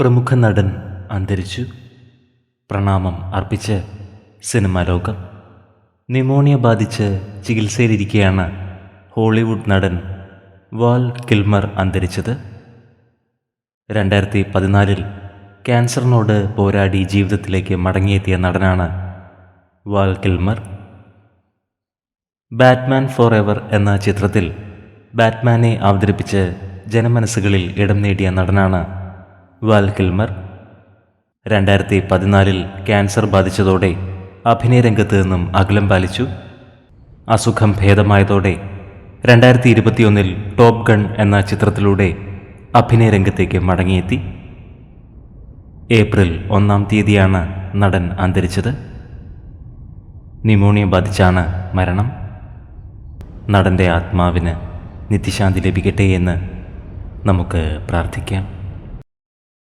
പ്രമുഖ നടൻ അന്തരിച്ചു. പ്രണാമം അർപ്പിച്ച് സിനിമാ ലോകം. ന്യൂമോണിയ ബാധിച്ച് ചികിത്സയിലിരിക്കെയാണ് ഹോളിവുഡ് നടൻ വാൾ കിൽമർ അന്തരിച്ചത്. രണ്ടായിരത്തി പതിനാലിൽ ക്യാൻസറിനോട് പോരാടി ജീവിതത്തിലേക്ക് മടങ്ങിയെത്തിയ നടനാണ് വാൽ കിൽമർ. ബാറ്റ്മാൻ ഫോർ എവർ എന്ന ചിത്രത്തിൽ ബാറ്റ്മാനെ അവതരിപ്പിച്ച് ജനമനസ്സുകളിൽ ഇടം നേടിയ നടനാണ് വാൽ കിൽമർ രണ്ടായിരത്തി പതിനാലിൽ ക്യാൻസർ ബാധിച്ചതോടെ അഭിനയരംഗത്ത് നിന്നും അകലം പാലിച്ചു. അസുഖം ഭേദമായതോടെ രണ്ടായിരത്തി ഇരുപത്തിയൊന്നിൽ ടോപ്പ് ഗൺ എന്ന ചിത്രത്തിലൂടെ അഭിനയരംഗത്തേക്ക് മടങ്ങിയെത്തി. ഏപ്രിൽ ഒന്നാം തീയതിയാണ് നടൻ അന്തരിച്ചത്. ന്യൂമോണിയ ബാധിച്ചാണ് മരണം. നടന്റെ ആത്മാവിന് നിത്യശാന്തി ലഭിക്കട്ടെ എന്ന് നമുക്ക് പ്രാർത്ഥിക്കാം.